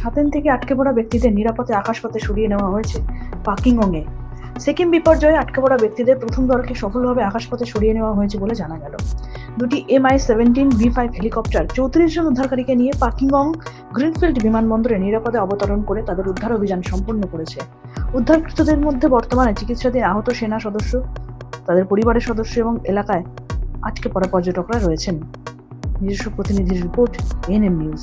ছাতেন থেকে আটকে পড়া ব্যক্তিদের নিরাপদে আকাশপথে সরিয়ে নেওয়া হয়েছে পাকিংয়ে সিকিম বিপর্যয়ে আটকে পড়া ব্যক্তিদের প্রথম দলকে সফলভাবে আকাশপথে সরিয়ে নেওয়া হয়েছে বলে জানা গেল। দুটি MI seventeen, V five helicopter চৌত্রিশ জন উদ্ধারকারীকে নিয়ে পাকিংং গ্রিনফিল্ড বিমানবন্দরে নিরাপদে অবতরণ করে তাদের উদ্ধার অভিযান সম্পন্ন করেছে। উদ্ধারকৃতদের মধ্যে বর্তমানে চিকিৎসাধীন আহত সেনা সদস্য, তাদের পরিবারের সদস্য এবং এলাকায় আটকে পড়া পর্যটকরা রয়েছেন। নিজস্ব প্রতিনিধির রিপোর্ট এনএম নিউজ।